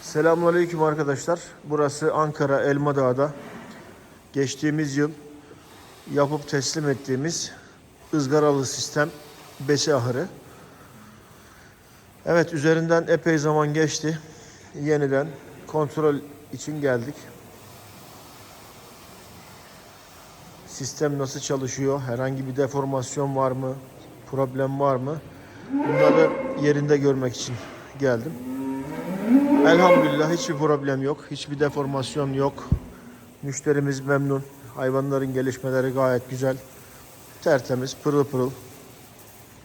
Selamünaleyküm arkadaşlar. Burası Ankara Elmadağ'da geçtiğimiz yıl yapıp teslim ettiğimiz ızgaralı sistem besi ahırı. Evet üzerinden epey zaman geçti. Yeniden kontrol için geldik. Sistem nasıl çalışıyor? Herhangi bir deformasyon var mı? Problem var mı? Bunları yerinde görmek için geldim. Elhamdülillah hiçbir problem yok. Hiçbir deformasyon yok. Müşterimiz memnun. Hayvanların gelişmeleri gayet güzel. Tertemiz, pırıl pırıl.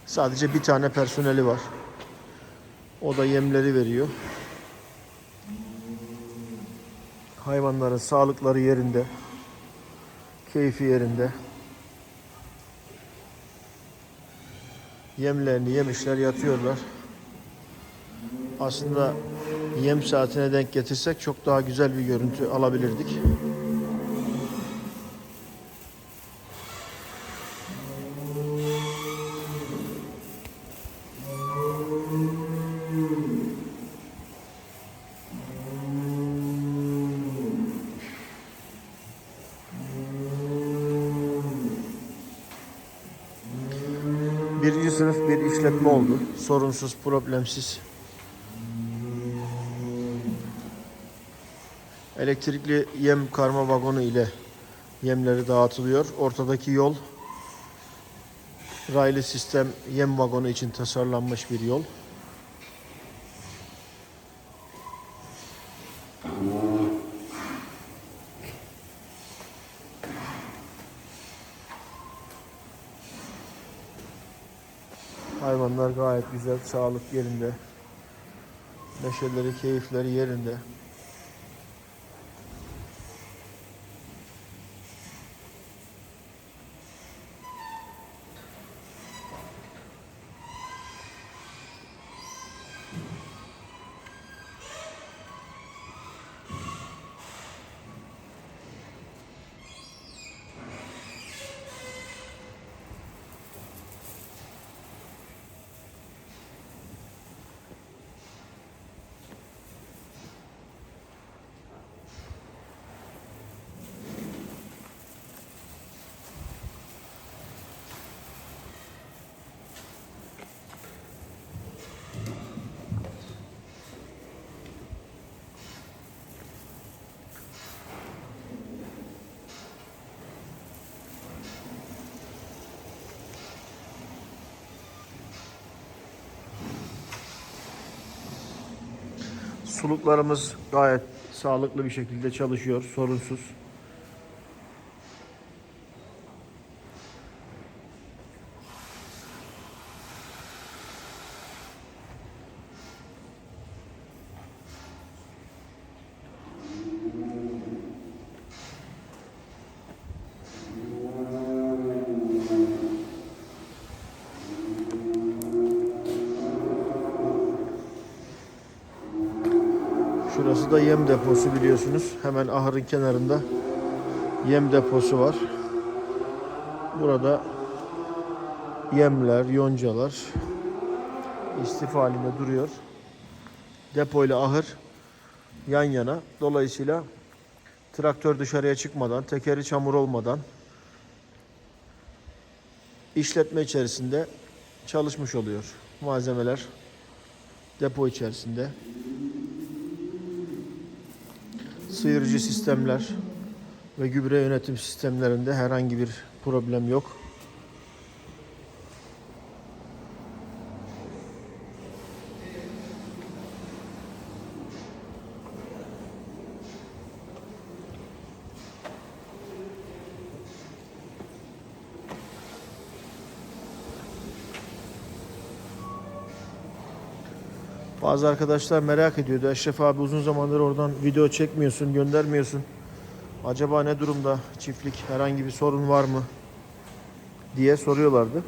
Sadece bir tane personeli var. O da yemleri veriyor. Hayvanların sağlıkları yerinde. Keyfi yerinde. Yemlerini yemişler, yatıyorlar. Aslında yem saatine denk getirsek çok daha güzel bir görüntü alabilirdik. Birinci sınıf bir işletme oldu. Sorunsuz, problemsiz. Elektrikli yem karma vagonu ile yemleri dağıtılıyor. Ortadaki yol raylı sistem yem vagonu için tasarlanmış bir yol. Hayvanlar gayet güzel, sağlık yerinde. Neşeleri, keyifleri yerinde. Suluklarımız gayet sağlıklı bir şekilde çalışıyor, sorunsuz. Şurası da yem deposu biliyorsunuz. Hemen ahırın kenarında yem deposu var. Burada yemler, yoncalar istif halinde duruyor. Depo ile ahır yan yana. Dolayısıyla traktör dışarıya çıkmadan, tekeri çamur olmadan işletme içerisinde çalışmış oluyor. Malzemeler depo içerisinde. Sıyırıcı sistemler ve gübre yönetim sistemlerinde herhangi bir problem yok. Bazı arkadaşlar merak ediyordu. Eşref abi uzun zamandır oradan video çekmiyorsun, göndermiyorsun. Acaba ne durumda çiftlik? Herhangi bir sorun var mı? diye soruyorlardı.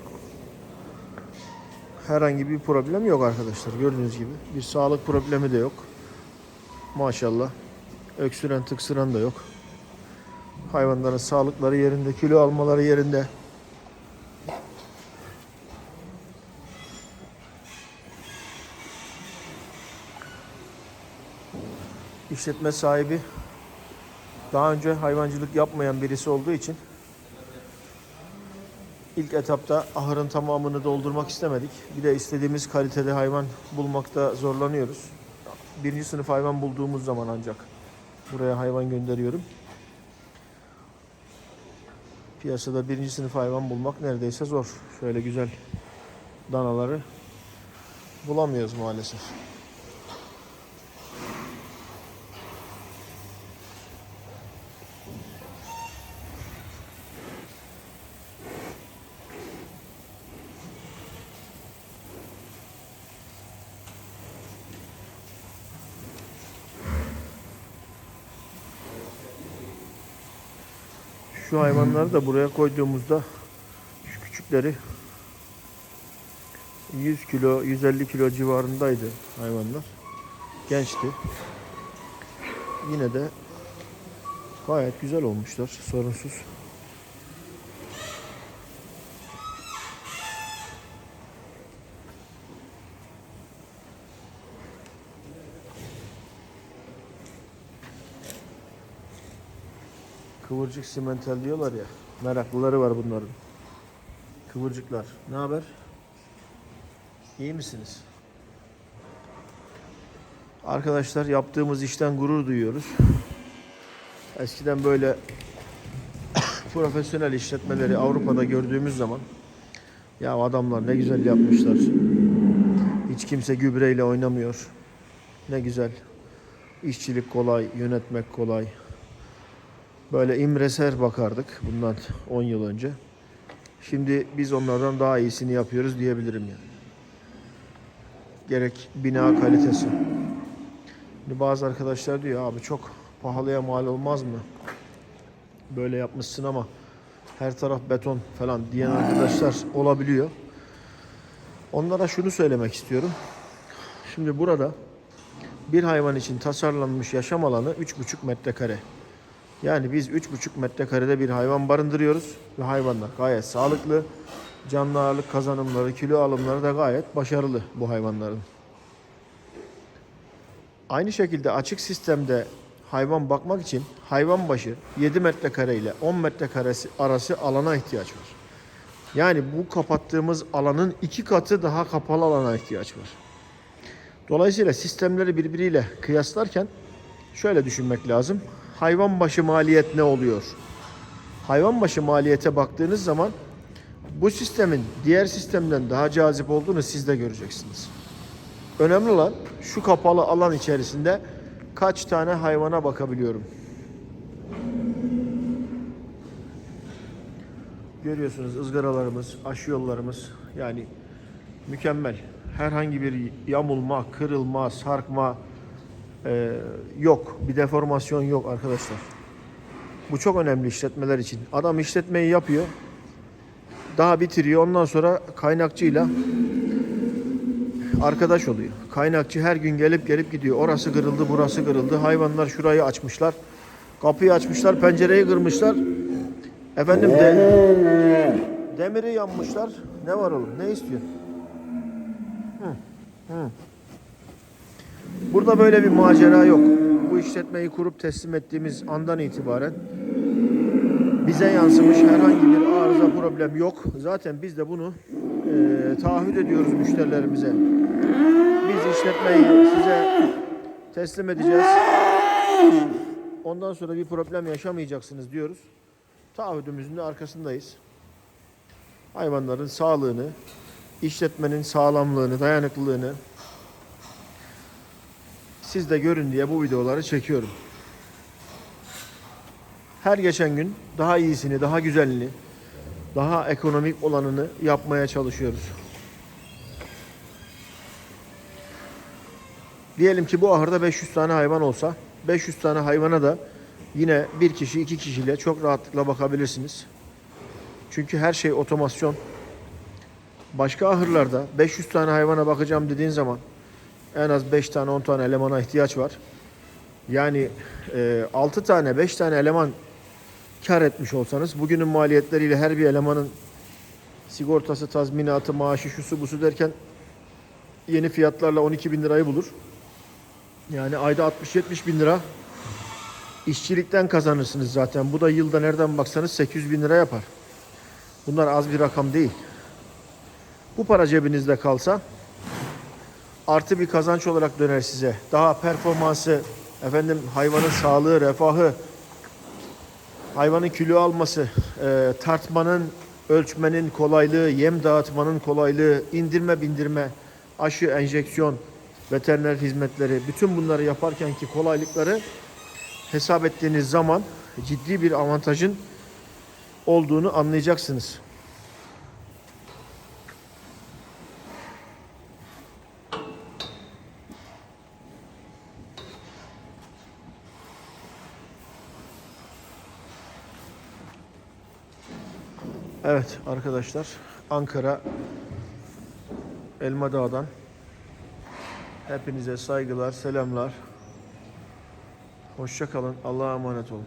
Herhangi bir problem yok arkadaşlar. Gördüğünüz gibi. Bir sağlık problemi de yok. Maşallah. Öksüren, tıksıran da yok. Hayvanların sağlıkları yerinde, kilo almaları yerinde. İşletme sahibi daha önce hayvancılık yapmayan birisi olduğu için ilk etapta ahırın tamamını doldurmak istemedik. Bir de istediğimiz kalitede hayvan bulmakta zorlanıyoruz. Birinci sınıf hayvan bulduğumuz zaman ancak buraya hayvan gönderiyorum. Piyasada birinci sınıf hayvan bulmak neredeyse zor. Şöyle güzel danaları bulamıyoruz maalesef. Şu hayvanları da buraya koyduğumuzda şu küçükleri 100 kilo, 150 kilo civarındaydı hayvanlar. Gençti. Yine de gayet güzel olmuşlar, sorunsuz. Kıvırcık simental diyorlar ya. Meraklıları var bunların. Kıvırcıklar. Ne haber? İyi misiniz? Arkadaşlar yaptığımız işten gurur duyuyoruz. Eskiden böyle profesyonel işletmeleri Avrupa'da gördüğümüz zaman ya adamlar ne güzel yapmışlar. Hiç kimse gübreyle oynamıyor. Ne güzel. İşçilik kolay, yönetmek kolay. Böyle imreser bakardık bundan 10 yıl önce. Şimdi biz onlardan daha iyisini yapıyoruz diyebilirim yani. Gerek bina kalitesi. Şimdi bazı arkadaşlar diyor abi çok pahalıya mal olmaz mı? Böyle yapmışsın ama her taraf beton falan diyen arkadaşlar olabiliyor. Onlara şunu söylemek istiyorum. Şimdi burada bir hayvan için tasarlanmış yaşam alanı 3,5 metrekare. Yani biz 3,5 metrekarede bir hayvan barındırıyoruz ve hayvanlar gayet sağlıklı. Canlı ağırlık kazanımları, kilo alımları da gayet başarılı bu hayvanların. Aynı şekilde açık sistemde hayvan bakmak için hayvan başı 7 metrekare ile 10 metrekare arası alana ihtiyaç var. Yani bu kapattığımız alanın iki katı daha kapalı alana ihtiyaç var. Dolayısıyla sistemleri birbiriyle kıyaslarken şöyle düşünmek lazım. Hayvan başı maliyet ne oluyor? Hayvan başı maliyete baktığınız zaman bu sistemin diğer sistemden daha cazip olduğunu siz de göreceksiniz. Önemli olan şu kapalı alan içerisinde kaç tane hayvana bakabiliyorum. Görüyorsunuz ızgaralarımız, aşı yollarımız yani mükemmel. Herhangi bir yamulma, kırılma, sarkma e, yok. Bir deformasyon yok arkadaşlar. Bu çok önemli işletmeler için. Adam işletmeyi yapıyor. Daha bitiriyor. Ondan sonra kaynakçıyla arkadaş oluyor. Kaynakçı her gün gelip gelip gidiyor. Orası kırıldı, burası kırıldı. Hayvanlar şurayı açmışlar. Kapıyı açmışlar, pencereyi kırmışlar. Efendim de, demiri yanmışlar. Ne var oğlum? Ne istiyorsun? Hı, hı. Burada böyle bir macera yok. Bu işletmeyi kurup teslim ettiğimiz andan itibaren bize yansımış herhangi bir arıza problem yok. Zaten biz de bunu e, taahhüt ediyoruz müşterilerimize. Biz işletmeyi size teslim edeceğiz. Ondan sonra bir problem yaşamayacaksınız diyoruz. Taahhüdümüzün de arkasındayız. Hayvanların sağlığını, işletmenin sağlamlığını, dayanıklılığını siz de görün diye bu videoları çekiyorum. Her geçen gün daha iyisini, daha güzelini, daha ekonomik olanını yapmaya çalışıyoruz. Diyelim ki bu ahırda 500 tane hayvan olsa, 500 tane hayvana da yine bir kişi, iki kişiyle çok rahatlıkla bakabilirsiniz. Çünkü her şey otomasyon. Başka ahırlarda 500 tane hayvana bakacağım dediğin zaman en az 5 tane 10 tane elemana ihtiyaç var. Yani e, 6 tane 5 tane eleman kar etmiş olsanız bugünün maliyetleriyle her bir elemanın sigortası, tazminatı, maaşı, şusu busu derken yeni fiyatlarla 12 bin lirayı bulur. Yani ayda 60-70 bin lira işçilikten kazanırsınız zaten. Bu da yılda nereden baksanız 800 bin lira yapar. Bunlar az bir rakam değil. Bu para cebinizde kalsa artı bir kazanç olarak döner size. Daha performansı, efendim hayvanın sağlığı, refahı, hayvanın kilo alması, e, tartmanın, ölçmenin kolaylığı, yem dağıtmanın kolaylığı, indirme bindirme, aşı, enjeksiyon, veteriner hizmetleri, bütün bunları yaparkenki kolaylıkları hesap ettiğiniz zaman ciddi bir avantajın olduğunu anlayacaksınız. Evet arkadaşlar Ankara Elma Dağı'dan hepinize saygılar, selamlar. Hoşça kalın. Allah'a emanet olun.